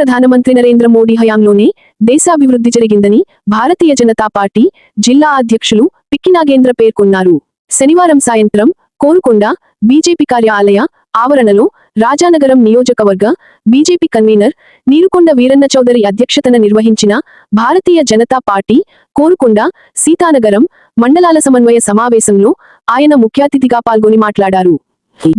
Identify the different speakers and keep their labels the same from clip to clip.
Speaker 1: ప్రధానమంత్రి నరేంద్ర మోడీ హయాంలోనే దేశాభివృద్ధి జరిగిందని భారతీయ జనతా పార్టీ జిల్లా అధ్యక్షులు పిక్కినాగేంద్ర పేర్కొన్నారు. శనివారం సాయంత్రం కోరుకొండ బీజేపీ కార్యాలయ ఆవరణలో రాజానగరం నియోజకవర్గ బీజేపీ కన్వీనర్ నీరుకొండ వీరన్న చౌదరి అధ్యక్షతన నిర్వహించిన భారతీయ జనతా పార్టీ కోరుకొండ సీతానగరం మండలాల సమన్వయ సమావేశంలో ఆయన ముఖ్య అతిథిగా పాల్గొని మాట్లాడారు.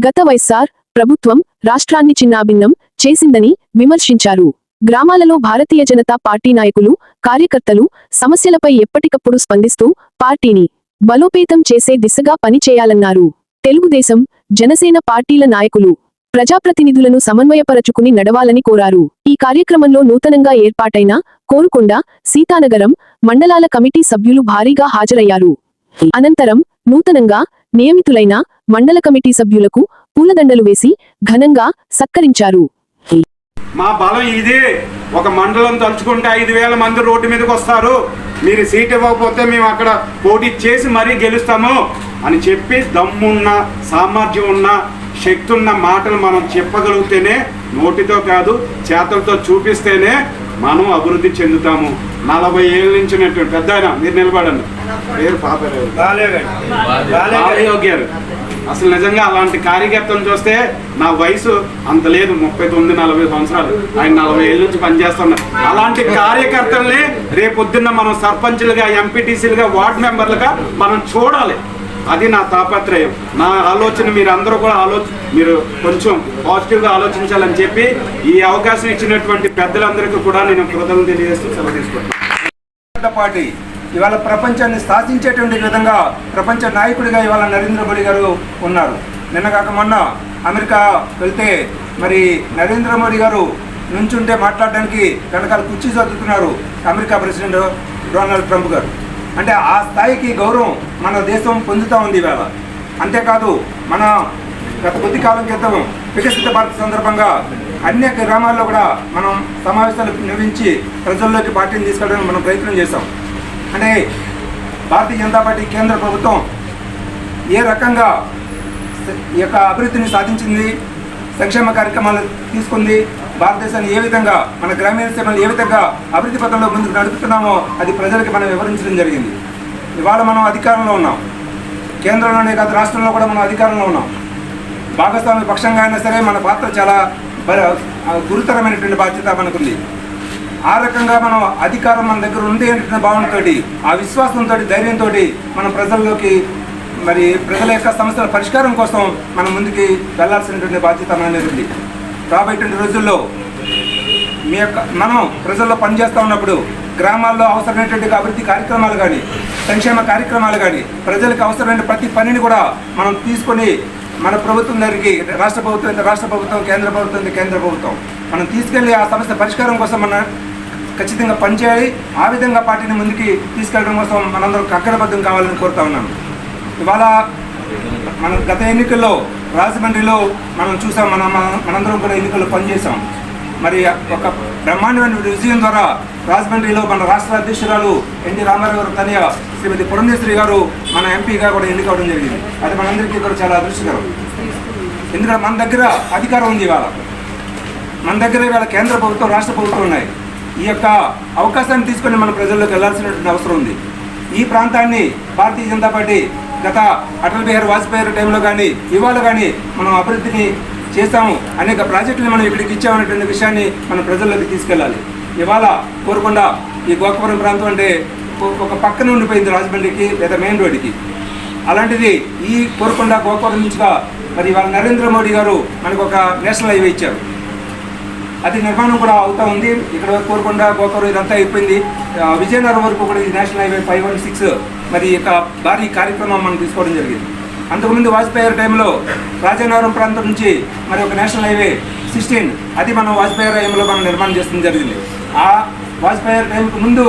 Speaker 1: గత వైఎస్ఆర్ ప్రభుత్వం రాష్ట్రాన్ని చిన్నాభిన్నం చేసిందని విమర్శించారు. గ్రామాలలో భారతీయ జనతా పార్టీ నాయకులు కార్యకర్తలు సమస్యలపై ఎప్పటికప్పుడు స్పందిస్తూ పార్టీని బలోపేతం చేసే దిశగా పనిచేయాలన్నారు. తెలుగుదేశం జనసేన పార్టీల నాయకులు ప్రజాప్రతినిధులను సమన్వయపరచుకుని నడవాలని కోరారు. ఈ కార్యక్రమంలో నూతనంగా ఏర్పాటైన కోరుకొండ సీతానగరం మండలాల కమిటీ సభ్యులు భారీగా హాజరయ్యారు. అనంతరం నూతనంగా నియమితులైన మండల కమిటీ సభ్యులకు పూలదండలు వేసి ఘనంగా సత్కరించారు.
Speaker 2: మా బలం ఇదే. ఒక మండలం తలుచుకుంటే ఐదు వేల మంది రోడ్డు మీదకి వస్తారు. మీరు సీట్ ఇవ్వకపోతే మేము అక్కడ పోటీ చేసి మరీ గెలుస్తాము అని చెప్పి దమ్మున్న సామర్థ్యం ఉన్న శక్తి ఉన్న మాటలు మనం చెప్పగలిగితేనే నోటితో కాదు చేతలతో చూపిస్తేనే మనం అభివృద్ధి చెందుతాము. నలభై ఏళ్ళ నుంచి పెద్ద ఆయన మీరు నిలబడండి. పేరు గారు. అసలు నిజంగా అలాంటి కార్యకర్తలను చూస్తే నా వయసు అంత లేదు ముప్పై తొమ్మిది నలభై సంవత్సరాలు. ఆయన నలభై ఏళ్ళ నుంచి పనిచేస్తున్నారు అలాంటి కార్యకర్తల్ని రేపొద్దున్న మనం సర్పంచ్లుగా ఎంపీటీసీలుగా వార్డు మెంబర్లుగా మనం చూడాలి. అది నా తాపత్రయం. నా ఆలోచన మీరు అందరూ కూడా ఆలోచ మీరు కొంచెం పాజిటివ్గా ఆలోచించాలని చెప్పి ఈ అవకాశం ఇచ్చినటువంటి పెద్దలందరికీ కూడా నేను కృతజ్ఞత తెలియజేస్తూ సెలవు తీసుకుంటాను
Speaker 3: పార్టీ ఇవాళ ప్రపంచాన్ని శాసించేటువంటి విధంగా ప్రపంచ నాయకుడిగా ఇవాళ నరేంద్ర మోడీ గారు ఉన్నారు. నిన్న కాక మొన్న అమెరికా వెళ్తే మరి నరేంద్ర మోడీ గారు నుంచుంటే మాట్లాడడానికి వెనకాల కుర్చీ చదువుతున్నారు అమెరికా ప్రెసిడెంట్ డొనాల్డ్ ట్రంప్ గారు. అంటే ఆ స్థాయికి గౌరవం మన దేశం పొందుతూ ఉంది ఇవాళ. అంతేకాదు మన గత కొద్ది కాలం క్రితం వికసిత భారత్ సందర్భంగా అనేక గ్రామాల్లో కూడా మనం సమావేశాలు నిర్వహించి ప్రజల్లోకి పార్టీని తీసుకెళ్ళడానికి మనం ప్రయత్నం చేశాం. అంటే భారతీయ జనతా పార్టీ కేంద్ర ప్రభుత్వం ఏ రకంగా ఈ యొక్క అభివృద్ధిని సాధించింది సంక్షేమ కార్యక్రమాలు తీసుకుంది భారతదేశాన్ని ఏ విధంగా మన గ్రామీణ సేవలు ఏ విధంగా అభివృద్ధి పథంలో ముందుకు నడుపుతున్నామో అది ప్రజలకు మనం వివరించడం జరిగింది. ఇవాళ మనం అధికారంలో ఉన్నాం. కేంద్రంలోనే కాదు రాష్ట్రంలో కూడా మనం అధికారంలో ఉన్నాం. భాగస్వామి పక్షంగా అయినా సరే మన పాత్ర చాలా గురుతరమైనటువంటి బాధ్యత మనకుంది. ఆ రకంగా మనం అధికారం మన దగ్గర ఉంది అనేటువంటి భావనతో ఆ విశ్వాసంతో ధైర్యంతో మనం ప్రజల్లోకి మరి ప్రజల యొక్క సమస్యల పరిష్కారం కోసం మనం ముందుకి వెళ్ళాల్సినటువంటి బాధ్యత మన మీద ఉంది. రాబోయేటువంటి రోజుల్లో మీ యొక్క మనం ప్రజల్లో పనిచేస్తూ ఉన్నప్పుడు గ్రామాల్లో అవసరమైనటువంటి అభివృద్ధి కార్యక్రమాలు కానీ సంక్షేమ కార్యక్రమాలు కానీ ప్రజలకు అవసరమైన ప్రతి పనిని కూడా మనం తీసుకొని మన ప్రభుత్వం దగ్గరికి రాష్ట్ర ప్రభుత్వం రాష్ట్ర ప్రభుత్వం కేంద్ర ప్రభుత్వం కేంద్ర ప్రభుత్వం మనం తీసుకెళ్ళి ఆ సమస్య పరిష్కారం కోసం మన ఖచ్చితంగా పనిచేయాలి. ఆ విధంగా పార్టీని ముందుకి తీసుకెళ్ళడం కోసం మనందరం కక్కడబద్ధం కావాలని కోరుతా ఉన్నాను ఇవాళ మన గత ఎన్నికల్లో రాజమండ్రిలో మనం చూసాం మన మన- మనందరం కూడా ఎన్నికల్లో పనిచేసాం మరి ఒక బ్రహ్మాండమైన విజయం ద్వారా రాజమండ్రిలో మన రాష్ట్ర అధ్యక్షురాలు ఎన్టీ రామారావు గారు తనయ శ్రీమతి పురంధేశ్వరి గారు మన ఎంపీగా కూడా ఎన్నికవడం జరిగింది. అది మనందరికీ కూడా చాలా అదృష్టకరం. ఎందుకంటే మన దగ్గర అధికారం ఉంది ఇవాళ. మన దగ్గర ఇవాళ కేంద్ర ప్రభుత్వం రాష్ట్ర ప్రభుత్వం ఉన్నాయి. ఈ యొక్క అవకాశాన్ని తీసుకొని మన ప్రజల్లోకి వెళ్ళాల్సినటువంటి అవసరం ఉంది. ఈ ప్రాంతాన్ని భారతీయ జనతా పార్టీ గత అటల్ బిహారీ వాజ్పేయి టైంలో కానీ ఇవాళ కానీ మనం అభివృద్ధిని చేస్తాము అనేక ప్రాజెక్టులు మనం ఇక్కడికి ఇచ్చామనేటువంటి విషయాన్ని మనం ప్రజల్లోకి తీసుకెళ్ళాలి. ఇవాళ కోరుకొండ ఈ గోకపురం ప్రాంతం అంటే ఒక- ఒక పక్కన ఉండిపోయింది రాజమండ్రికి లేదా మెయిన్ రోడ్డుకి. అలాంటిది ఈ కోరుకొండ గోకపురం నుంచిగా మరి ఇవాళ నరేంద్ర మోడీ గారు మనకు ఒక నేషనల్ హైవే ఇచ్చారు. అది నిర్మాణం కూడా అవుతూ ఉంది. ఇక్కడ కోరుకొండ గోకవరం ఇదంతా అయిపోయింది. విజయనగరం వరకు కూడా ఈ national highway five one six మరి ఇక యొక్క భారీ కార్యక్రమం మనం తీసుకోవడం జరిగింది. అంతకుముందు వాజ్పేయి గారి టైంలో రాజానగరం ప్రాంతం నుంచి మరి ఒక నేషనల్ హైవే సిక్స్టీన్ అది మనం వాజ్పేయి టైంలో మనం నిర్మాణం చేస్తుంది జరిగింది. ఆ వాజ్పేయి గారి టైంకు ముందు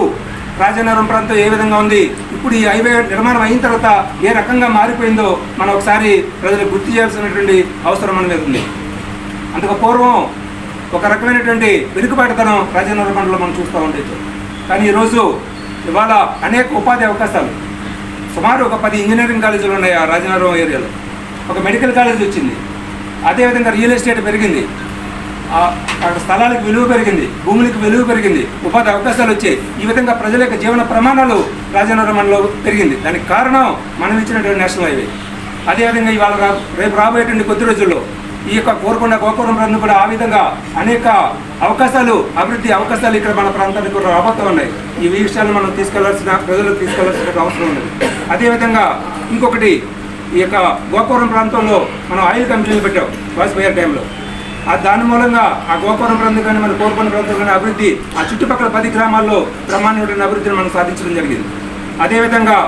Speaker 3: రాజానగరం ప్రాంతం ఏ విధంగా ఉంది ఇప్పుడు ఈ హైవే నిర్మాణం అయిన తర్వాత ఏ రకంగా మారిపోయిందో మనం ఒకసారి ప్రజలు గుర్తు చేయాల్సినటువంటి అవసరం మన మీద ఉంది. అందుకు పూర్వం ఒక రకమైనటువంటి వెనుకబాటుతనం రాజేంద్ర మండలం మనం చూస్తూ ఉండేది కానీ ఈరోజు ఇవాళ అనేక ఉపాధి అవకాశాలు. సుమారు ఒక పది ఇంజనీరింగ్ కాలేజీలు ఉన్నాయి ఆ రాజనగరం ఏరియాలో. ఒక మెడికల్ కాలేజ్ వచ్చింది. అదేవిధంగా రియల్ ఎస్టేట్ పెరిగింది. అక్కడ స్థలాలకు విలువ పెరిగింది. భూములకు విలువ పెరిగింది. ఉపాధి అవకాశాలు వచ్చాయి. ఈ విధంగా ప్రజల యొక్క జీవన ప్రమాణాలు రాజనగరం మండలంలో పెరిగింది. దానికి కారణం మనం ఇచ్చినటువంటి నేషనల్ హైవే. అదేవిధంగా ఇవాళ రా రేపు రాబోయేటువంటి కొద్ది రోజుల్లో ఈ యొక్క కోరుకున్న గోకులం ప్రాంతం కూడా ఆ విధంగా అనేక అవకాశాలు అభివృద్ధి అవకాశాలు ఇక్కడ మన ప్రాంతానికి కూడా రాబోతూ ఉన్నాయి. ఈ విషయాన్ని మనం తీసుకెళ్ళాల్సిన ప్రజలకు తీసుకెళ్ళాల్సిన అవసరం ఉంది. అదేవిధంగా ఇంకొకటి ఈ యొక్క గోకవరం ప్రాంతంలో మనం ఆయిల్ కంపెనీలు పెట్టాం వాజ్పేయి టైంలో ఆ దాని మూలంగా ఆ గోకవరం ప్రాంతం కానీ మన కోరుకున్న ప్రాంతం కానీ అభివృద్ధి ఆ చుట్టుపక్కల పది గ్రామాల్లో ప్రమాణమైన అభివృద్ధిని మనం సాధించడం జరిగింది. అదేవిధంగా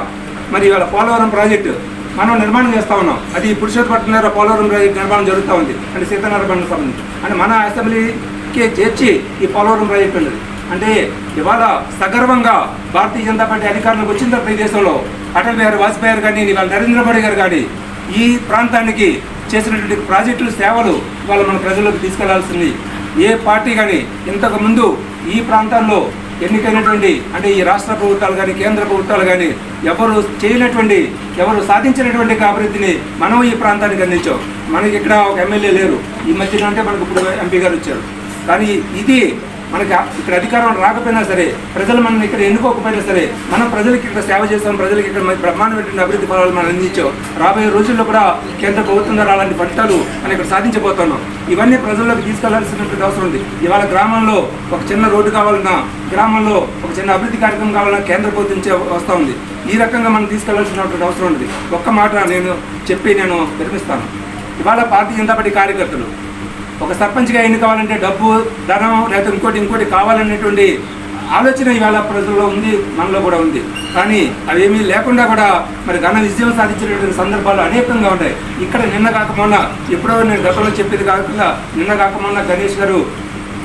Speaker 3: మరి ఇవాళ పోలవరం ప్రాజెక్టు మనం నిర్మాణం చేస్తా ఉన్నాం. అది పురుషోత్పట్నం పోలవరం ప్రాజెక్టు నిర్మాణం జరుగుతూ ఉంది. అంటే సీతారామణ సంబంధించి. అంటే మన అసెంబ్లీకి చేర్చి ఈ పోలవరం ప్రాజెక్టు ఉన్నది. అంటే ఇవాళ సగర్వంగా భారతీయ జనతా పార్టీ అధికారంలోకి వచ్చిన తర్వాత ఈ దేశంలో అటల్ బిహారీ వాజ్పేయి గారు కానీ ఇవాళ నరేంద్ర మోడీ గారు కానీ ఈ ప్రాంతానికి చేసినటువంటి ప్రాజెక్టులు సేవలు ఇవాళ మన ప్రజలకు తీసుకెళ్ళాల్సింది ఏ పార్టీ కానీ. ఇంతకుముందు ఈ ప్రాంతాల్లో ఎన్నికైనటువంటి అంటే ఈ రాష్ట్ర ప్రభుత్వాలు కానీ కేంద్ర ప్రభుత్వాలు కానీ ఎవరు చేయనటువంటి ఎవరు సాధించినటువంటి అభివృద్ధిని మనం ఈ ప్రాంతానికి అందించాం. మనకి ఇక్కడ ఒక ఎమ్మెల్యే లేరు. ఈ మధ్యన అంటే మనకు ఇప్పుడు ఎంపీ గారు వచ్చారు. కానీ ఇది మనకి ఇక్కడ అధికారం రాకపోయినా సరే ప్రజలు మనం ఇక్కడ ఎన్నుకోకపోయినా సరే మనం ప్రజలకి ఇక్కడ సేవ చేస్తాం ప్రజలకి ఇక్కడ బ్రహ్మాండమైన అభివృద్ధి ఫలాలు మనం అందించాం రాబోయే రోజుల్లో కూడా కేంద్ర ప్రభుత్వం ద్వారా అలాంటి ఫలితాలు మనం ఇక్కడ సాధించబోతున్నాం. ఇవన్నీ ప్రజల్లోకి తీసుకెళ్ళాల్సినటువంటి అవసరం ఉంది. ఇవాళ గ్రామంలో ఒక చిన్న రోడ్డు కావాలన్నా గ్రామంలో ఒక చిన్న అభివృద్ధి కార్యక్రమం కావాలన్నా కేంద్ర ప్రభుత్వం వస్తూ ఉంది. ఈ రకంగా మనం తీసుకెళ్ళాల్సినటువంటి అవసరం ఉంది. ఒక్క మాట నేను చెప్పి నేను నిర్మిస్తాను ఇవాళ భారతీయ జనతా పార్టీ కార్యకర్తలు ఒక సర్పంచ్గా ఎన్ని కావాలంటే డబ్బు ధనం లేకపోతే ఇంకోటి ఇంకోటి కావాలనేటువంటి ఆలోచన ఇవాళ ప్రజల్లో ఉంది మనలో కూడా ఉంది. కానీ అవేమీ లేకుండా కూడా మరి ఘన విజయం సాధించినటువంటి సందర్భాలు అనేకంగా ఉన్నాయి. ఇక్కడ నిన్న కాక మొన్న ఎప్పుడో నేను గతంలో చెప్పేది కాకుండా నిన్న కాక మొన్న గణేష్ గారు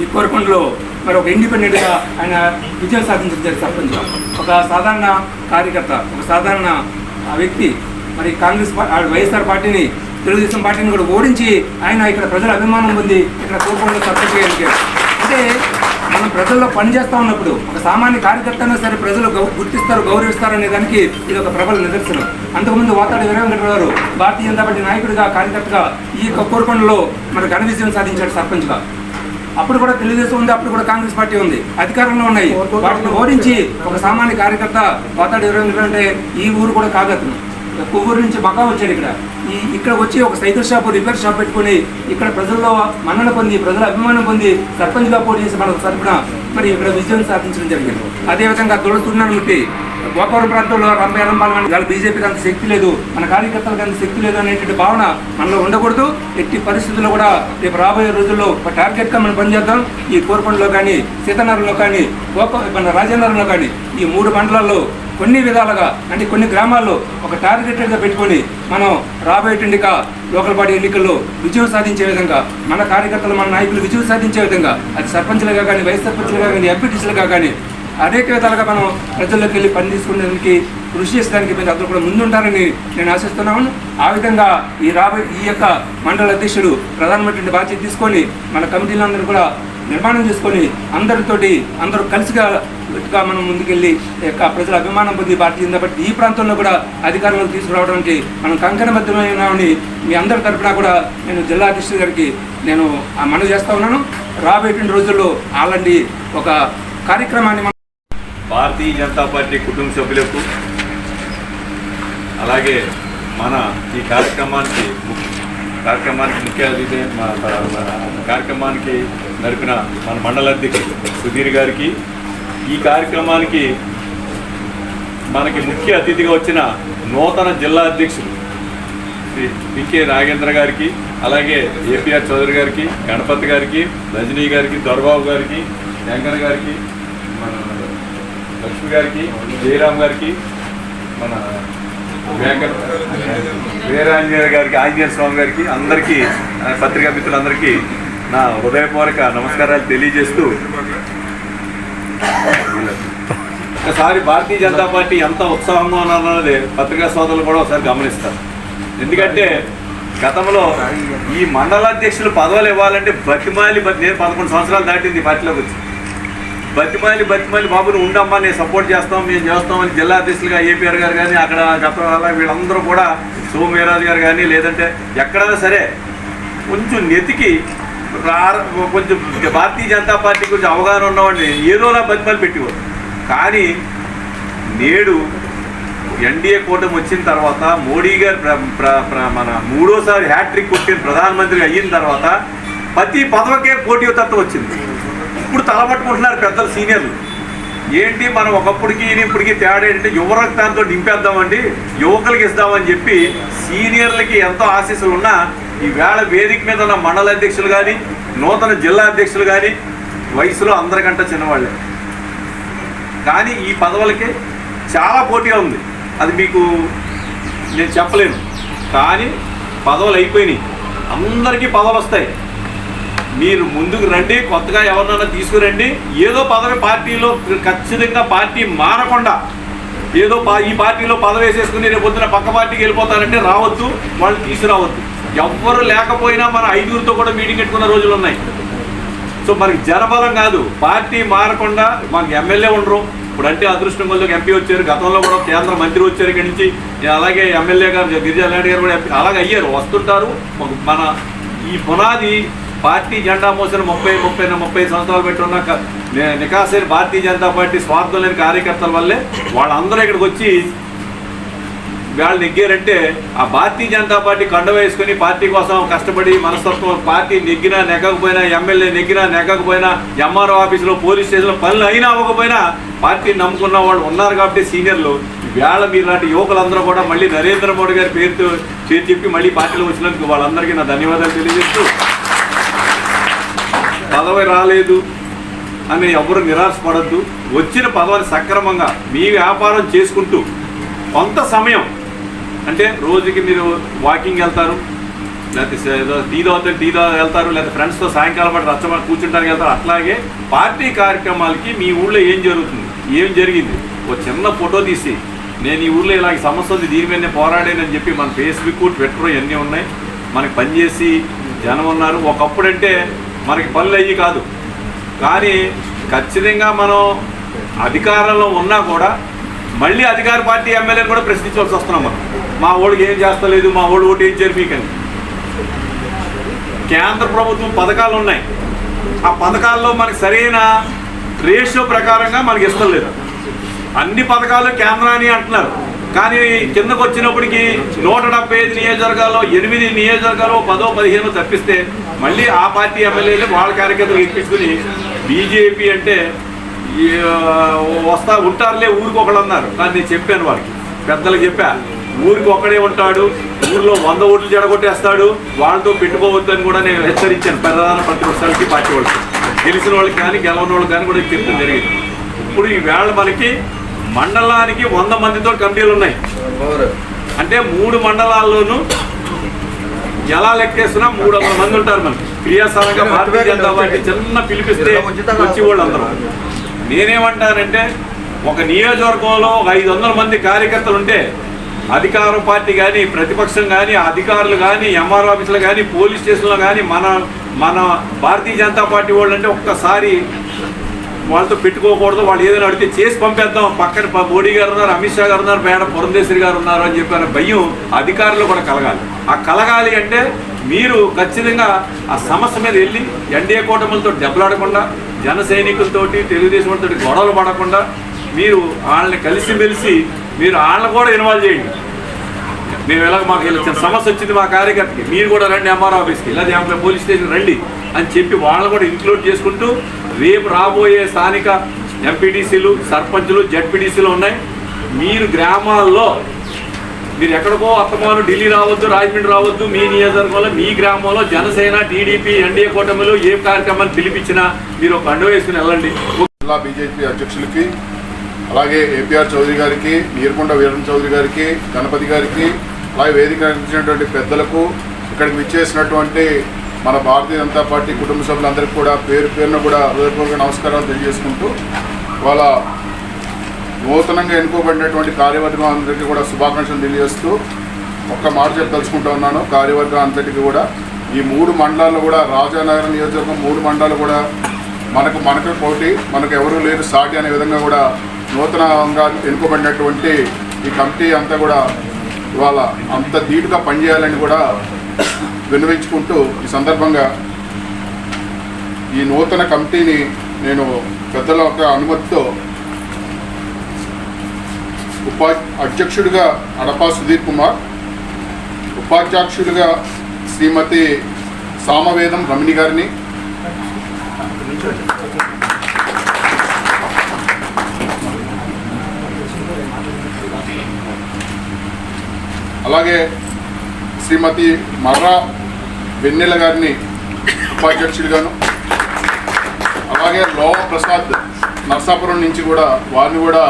Speaker 3: ఈ కోరకొండలో మరి ఒక ఇండిపెండెంట్గా ఆయన విజయం సాధించారు సర్పంచ్. ఒక సాధారణ కార్యకర్త ఒక సాధారణ ఆ వ్యక్తి. మరి కాంగ్రెస్ పార్టీ వైఎస్ఆర్ పార్టీని తెలుగుదేశం పార్టీని కూడా ఓడించి ఆయన ఇక్కడ ప్రజల అభిమానం పొంది ఇక్కడ కోపంలో తప్ప చేయగలిగారు అంటే మనం ప్రజల్లో పనిచేస్తా ఉన్నప్పుడు ఒక సామాన్య కార్యకర్త సరే ప్రజలు గౌ- గుర్తిస్తారు గౌరవిస్తారు అనే దానికి ఇది ఒక ప్రబల నిదర్శనం. అంతకుముందు వాతాడు వీరవెంకట గారు భారతీయ జనతా పార్టీ నాయకుడిగా కార్యకర్తగా ఈ యొక్క కోరుకొండలో మరి ఘన విజయం సాధించాడు సర్పంచ్గా. అప్పుడు కూడా తెలుగుదేశం ఉంది అప్పుడు కూడా కాంగ్రెస్ పార్టీ ఉంది. అధికారంలో ఉన్నాయి. వాటిని ఓడించి ఒక సామాన్య కార్యకర్త వాతాడు వీరవెంకట అంటే ఈ ఊరు కూడా కాగతను కొవ్వూరు నుంచి బకా వచ్చాడు ఇక్కడ. ఈ ఇక్కడ వచ్చి ఒక సైకిల్ షాప్ రిపేర్ షాప్ పెట్టుకుని ఇక్కడ ప్రజల్లో మన్నన పొంది ప్రజల అభిమానం పొంది సర్పంచ్గా పోటీ చేసి మన తరపున మరి ఇక్కడ విజయం సాధించడం జరిగింది. అదేవిధంగా తులస్తున్నానికి గోపవరం ప్రాంతంలో రంభై రంపాలని వాళ్ళ బీజేపీకి అంత శక్తి లేదు మన కార్యకర్తలకు అంత శక్తి లేదు అనేటువంటి భావన మనలో ఉండకూడదు. ఎట్టి పరిస్థితుల్లో కూడా రేపు రాబోయే రోజుల్లో ఒక టార్గెట్గా మనం పనిచేద్దాం. ఈ కోరపండులో కానీ సీతానగరంలో కానీ గోప మన రాజేంద్రంలో కానీ ఈ మూడు మండలాల్లో కొన్ని విధాలుగా అంటే కొన్ని గ్రామాల్లో ఒక టార్గెటెడ్గా పెట్టుకొని మనం రాబోయేటువంటి లోకల్ బాడీ ఎన్నికల్లో విజయం సాధించే విధంగా మన కార్యకర్తలు మన నాయకులు విజయం సాధించే విధంగా అది సర్పంచ్లుగా కానీ వైస్ సర్పంచ్లుగా కానీ ఎంపీటీసీలుగా కానీ అనేక విధాలుగా మనం ప్రజల్లోకి వెళ్ళి పని తీసుకునేందుకు కృషి చేసేదానికి మీరు అందరూ కూడా ముందుంటారని నేను ఆశిస్తున్నాను. ఆ విధంగా ఈ రాబోయే ఈ యొక్క మండల అధ్యక్షుడు ప్రధానమైనటువంటి బాధ్యత తీసుకొని మన కమిటీలందరూ కూడా నిర్మాణం చేసుకొని అందరితోటి అందరూ కలిసిగా గా మనం ముందుకెళ్ళి యొక్క ప్రజల అభిమానం పొంది భారతీయ జనతా పార్టీ ఈ ప్రాంతంలో కూడా అధికారంలోకి తీసుకురావడానికి మనం కంకణబద్ధమైనామని మీ అందరి తరఫున కూడా నేను జిల్లా అధ్యక్షుడి గారికి నేను ఆ మనవి చేస్తూ ఉన్నాను. రాబోయేటువంటి రోజుల్లో అలాంటి ఒక కార్యక్రమాన్ని మనం
Speaker 4: భారతీయ జనతా పార్టీ కుటుంబ సభ్యులకు అలాగే మన ఈ కార్యక్రమానికి కార్యక్రమానికి ముఖ్య అతిథి మా- కార్యక్రమానికి నడిపిన మన మండల అధ్యక్షుడు సుధీర్ గారికి ఈ కార్యక్రమానికి మనకి ముఖ్య అతిథిగా వచ్చిన నూతన జిల్లా అధ్యక్షుడు శ్రీ పికే నాగేంద్ర గారికి అలాగే ఏపీఆర్ చౌదరి గారికి గణపతి గారికి రజనీ గారికి దొరబాబు గారికి శంకర్ గారికి మన లక్ష్మి గారికి జయరామ్ గారికి మన వెంకట వీరాంజనేయ గారికి ఆంజనేయ స్వామి గారికి అందరికీ పత్రికా మిత్రులందరికీ నా హృదయపూర్వక నమస్కారాలు తెలియజేస్తూ ఒకసారి భారతీయ జనతా పార్టీ ఎంత ఉత్సాహంగా ఉన్నది పత్రికా సోదరులు కూడా ఒకసారి గమనిస్తారు. ఎందుకంటే గతంలో ఈ మండలాధ్యక్షులు పదవులు ఇవ్వాలంటే బతిమాలి బతి నేను పదకొండు సంవత్సరాలు దాటింది పార్టీలోకి వచ్చి బతిమాలి బతిమాలి బాబు ఉండమ్మా నేను సపోర్ట్ చేస్తాం మేము చేస్తామని జిల్లా అధ్యక్షులుగా ఏపీఆర్ గారు కానీ అక్కడ గత వీళ్ళందరూ కూడా సోమవీరాజు గారు కానీ లేదంటే ఎక్కడైనా సరే కొంచెం నెతికి కొంచెం భారతీయ జనతా పార్టీ గురించి అవగాహన ఉన్నవాడిని ఏదోలా బతిమలు పెట్టేవాడు. కానీ నేడు ఎన్డీఏ కూటమి వచ్చిన తర్వాత మోడీ గారు మన మూడోసారి హ్యాట్రిక్ కొట్టిన ప్రధానమంత్రి అయిన తర్వాత ప్రతి పదవకే పోటీ తత్వం వచ్చింది. ఇప్పుడు తలపట్టుకుంటున్నారు పెద్దలు సీనియర్లు. ఏంటి మనం ఒకప్పటికి ఇప్పటికి తేడా ఏంటంటే యువ రక్తాంతో నింపేద్దామండి యువకులకి ఇస్తామని చెప్పి సీనియర్లకి ఎంతో ఆశీస్సులు ఉన్నా ఈవేళ వేదిక మీద ఉన్న మండల అధ్యక్షులు కానీ నూతన జిల్లా అధ్యక్షులు కానీ వయసులో అందరికంటే చిన్నవాళ్ళే. కానీ ఈ పదవులకి చాలా పోటీగా ఉంది. అది మీకు నేను చెప్పలేను. కానీ పదవులు అయిపోయినాయి. అందరికీ పదవులు వస్తాయి. మీరు ముందుకు రండి కొత్తగా ఎవరినైనా తీసుకురండి. ఏదో పదవి పార్టీలో ఖచ్చితంగా పార్టీ మారకుండా ఏదో పా- ఈ పార్టీలో పదవి వేసేసుకుని రేపు పొద్దున పక్క పార్టీకి వెళ్ళిపోతారంటే రావద్దు వాళ్ళు తీసుకురావద్దు. ఎవ్వరు లేకపోయినా మన ఐదుగురితో కూడా మీటింగ్ పెట్టుకున్న రోజులు ఉన్నాయి. సో మనకి జనబలం కాదు. పార్టీ మారకుండా మనకి ఎమ్మెల్యే ఉండరు. ఇప్పుడు అంటే అదృష్టం వల్ల ఎంపీ వచ్చారు గతంలో కూడా కేంద్ర మంత్రి వచ్చారు ఇక్కడి నుంచి. అలాగే ఎమ్మెల్యే గారు గిరిజా గారు కూడా అలాగే అయ్యారు. వస్తుంటారు. మన ఈ పునాది పార్టీ జెండా మోసిన ముప్పై ముప్పై ముప్పై సంవత్సరాలు పెట్టున్న క- నికాసైన భారతీయ జనతా పార్టీ స్వార్థం లేని కార్యకర్తల వల్లే వాళ్ళందరూ ఇక్కడికి వచ్చి వాళ్ళు నెగ్గారంటే ఆ భారతీయ జనతా పార్టీ కండ వేసుకుని పార్టీ కోసం కష్టపడి మనస్తత్వం పార్టీ నెగ్గినా నెగ్గకపోయినా ఎమ్మెల్యే నెగ్గినా నెగ్గకపోయినా ఎంఆర్ఓ ఆఫీసులో పోలీస్ స్టేషన్లో పనులు అయినా అవ్వకపోయినా పార్టీని నమ్ముకున్న వాళ్ళు ఉన్నారు కాబట్టి సీనియర్లు. వేళ లాంటి యువకులందరూ కూడా మళ్ళీ నరేంద్ర మోడీ గారి పేరుతో చేతి చెప్పి మళ్ళీ పార్టీలో వచ్చినందుకు వాళ్ళందరికీ నా ధన్యవాదాలు తెలియజేస్తూ పదవి రాలేదు అని ఎవరు నిరాశపడద్దు. వచ్చిన పదవిని సక్రమంగా మీ వ్యాపారం చేసుకుంటూ కొంత సమయం అంటే రోజుకి మీరు వాకింగ్ వెళ్తారు లేకపోతే ఏదో టీ తాగుతారు టీ వెళ్తారు లేకపోతే ఫ్రెండ్స్తో సాయంకాలం పాటు రచ్చ కూర్చుంటానికి వెళ్తారు అట్లాగే పార్టీ కార్యక్రమాలకి మీ ఊళ్ళో ఏం జరుగుతుంది? ఏం జరిగింది? ఒక చిన్న ఫోటో తీసి నేను ఈ ఊళ్ళో ఇలాగ సమస్య ఉంది దీని మీదనే పోరాడానని చెప్పి మన ఫేస్బుక్ ట్విట్టర్ ఇవన్నీ ఉన్నాయి. మనకి పనిచేసి జనం ఉన్నారు. ఒకప్పుడంటే మనకి పనులు అయ్యి కాదు. కానీ ఖచ్చితంగా మనం అధికారంలో ఉన్నా కూడా మళ్ళీ అధికార పార్టీ ఎమ్మెల్యేని కూడా ప్రశ్నించవలసి వస్తున్నాం మనం మా ఓడికి ఏం చేస్తలేదు మా ఓడి ఓటు ఏం చేయరు మీకని. కేంద్ర ప్రభుత్వం పథకాలు ఉన్నాయి. ఆ పథకాల్లో మనకి సరైన రేషియో ప్రకారంగా మనకి ఇష్టం లేదు. అన్ని పథకాలు కేంద్రాన్ని అంటున్నారు. కానీ కిందకు వచ్చినప్పటికి నూట డెబ్బై ఐదు నియోజకవర్గాల్లో ఎనిమిది నియోజకవర్గాలు పదో పదిహేను తప్పిస్తే మళ్ళీ ఆ పార్టీ ఎమ్మెల్యేలు వాళ్ళ కార్యకర్తలు ఎక్కించుకుని బీజేపీ అంటే వస్తా ఉంటారులే ఊరికి ఒకళ్ళు అన్నారు. కానీ నేను చెప్పాను వాళ్ళకి. పెద్దలకు చెప్పా. ఊరికి ఒక్కడే ఉంటాడు. ఊర్లో వంద ఓట్లు జడగొట్టేస్తాడు. వాళ్ళతో పెట్టుకోవద్దని కూడా నేను హెచ్చరించాను. ప్రధాన ప్రతిపక్షాలకి పార్టీ వాళ్ళకి. గెలిచిన వాళ్ళకి కానీ గెలవని వాళ్ళకి కానీ కూడా చెప్తాను జరిగింది. ఇప్పుడు ఈ వేళ మనకి మండలానికి వంద మందితో కమిటీలు ఉన్నాయి. అంటే మూడు మండలాల్లోనూ ఎలా లెక్కేస్తున్నా మూడు వందల మంది ఉంటారు మనకి క్రియాశీలంగా భారతీయ జనతా పార్టీ చిన్న పిలిపిస్తే వచ్చి వాళ్ళు అందరూ. నేనేమంటానంటే ఒక నియోజకవర్గంలో ఒక ఐదు వందల మంది కార్యకర్తలు ఉంటే అధికార పార్టీ కానీ ప్రతిపక్షం కానీ అధికారులు కానీ ఎంఆర్ ఆఫీసులు కానీ పోలీస్ స్టేషన్లో కానీ మన మన భారతీయ జనతా పార్టీ వాళ్ళు అంటే ఒక్కసారి వాళ్ళతో పెట్టుకోకూడదు. వాళ్ళు ఏదైనా అడిగితే చేసి పంపేద్దాం. పక్కన మోడీ గారు ఉన్నారు అమిత్ షా గారు ఉన్నారు మేడం పురంధేశ్వరి గారు ఉన్నారు అని చెప్పి అనే భయం అధికారులు కూడా కలగాలి. ఆ కలగాలి అంటే మీరు ఖచ్చితంగా ఆ సమస్య మీద వెళ్ళి ఎన్డీఏ కూటమిలతో దెబ్బలాడకుండా జన సైనికులతోటి తెలుగుదేశం వాళ్ళతో గొడవలు పడకుండా మీరు వాళ్ళని కలిసిమెలిసి మీరు వాళ్ళని కూడా ఇన్వాల్వ్ చేయండి. మేము ఎలాగ మాకు ఇలా సమస్య వచ్చింది మా కార్యకర్తకి మీరు కూడా రండి ఎంఆర్ ఆఫీస్కి లేదా ఎంపీ పోలీస్ స్టేషన్ రండి అని చెప్పి వాళ్ళని కూడా ఇంక్లూడ్ చేసుకుంటూ రేపు రాబోయే స్థానిక ఎంపీటీసీలు సర్పంచులు జడ్పీటీసీలు ఉన్నాయి. మీరు గ్రామాల్లో మీరు ఎక్కడికో అత్తమాను ఢిల్లీ రావద్దు రాజమండ్రి రావద్దు మీ నియోజకవర్గంలో మీ గ్రామంలో జనసేన టీడీపీ ఎన్డీఏ కూటమిలో ఏ కార్యక్రమాన్ని పిలిపించినా మీరు ఒక అండ వేసుకుని వెళ్ళండి.
Speaker 5: జిల్లా బీజేపీ అధ్యక్షులకి అలాగే ఏపీఆర్ చౌదరి గారికి నీరుకొండ వీరం చౌదరి గారికి గణపతి గారికి అలాగే వేదిక అందించినటువంటి పెద్దలకు ఇక్కడికి విచ్చేసినటువంటి మన భారతీయ జనతా పార్టీ కుటుంబ సభ్యులందరికీ కూడా పేరు పేరున కూడా హృదయపూర్వక నమస్కారాలు తెలియజేసుకుంటూ వాళ్ళ నూతనంగా ఎన్నుకోబడినటువంటి కార్యవర్గం అందరికీ కూడా శుభాకాంక్షలు తెలియజేస్తూ ఒక్క మాట చెప్పదలుచుకుంటూ ఉన్నాను. కార్యవర్గం అంతటికి కూడా ఈ మూడు మండలాల్లో కూడా రాజానగరం నియోజకవర్గం మూడు మండలాలు కూడా మనకు మనకు పోటీ మనకు ఎవరూ లేరు సాటి అనే విధంగా కూడా నూతనంగా ఎన్నుకోబడినటువంటి ఈ కమిటీ అంతా కూడా ఇవాళ అంత ధీటుగా పనిచేయాలని కూడా విన్నవించుకుంటూ ఈ సందర్భంగా ఈ నూతన కమిటీని నేను పెద్దల యొక్క అనుమతితో ఉపా అధ్యక్షుడిగా అడపా సుధీర్ కుమార్ ఉపాధ్యక్షుడిగా శ్రీమతి సామవేదం రమణి గారిని. అలాగే శ్రీమతి మర్రా వెన్నెల గారిని ఉపాధ్యక్షుడిగాను. అలాగే లోవ ప్రసాద్ నర్సాపురం నుంచి కూడా వారిని కూడా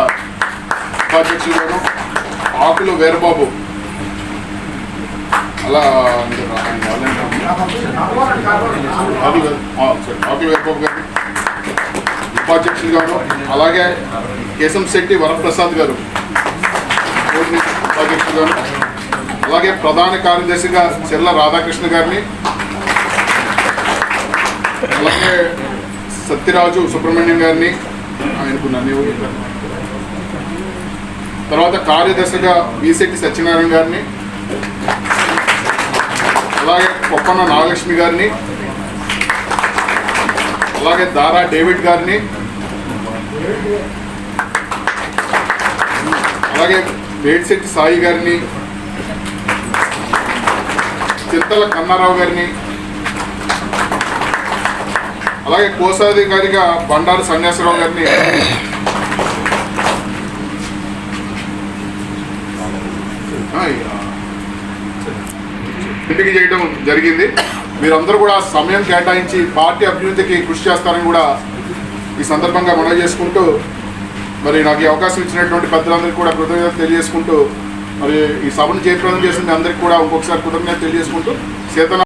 Speaker 5: ఉపాధ్యక్షుడిగాను ఆకులు వీరబాబు అలా ఆకులు ఆ, గారు. ఆకులు వీరబాబు అలాగే కేశం శెట్టి వరప్రసాద్ గారు. ఉపాధ్యక్షులు గారు. అలాగే ప్రధాన కార్యదర్శిగా చెర్ల రాధాకృష్ణ గారిని. అలాగే సత్యరాజు సుబ్రహ్మణ్యం గారిని. ఆయనకు నన్ను తర్వాత కార్యదర్శిగా బీసెట్టి సత్యనారాయణ గారిని అలాగే కొప్పన్న నాగలక్ష్మి గారిని అలాగే దారా డేవిడ్ గారిని అలాగే వేడిశెట్టి సాయి గారిని చింతల కన్నారావు గారిని అలాగే కోశాధికారిగా బండారు సన్యాసరావు గారిని ఆ, ఇక ఎంపిక చేయడం జరిగింది. మీరందరూ కూడా సమయం కేటాయించి పార్టీ అభివృద్ధికి కృషి చేస్తారని కూడా ఈ సందర్భంగా మనవి చేసుకుంటూ మరి నాకు ఈ అవకాశం ఇచ్చినటువంటి పెద్దలందరికీ కూడా కృతజ్ఞత తెలియజేసుకుంటూ మరి ఈ సభను జయప్రదం చేసిన అందరికీ కూడా ఇంకొకసారి కృతజ్ఞత తెలియజేసుకుంటూ చేతన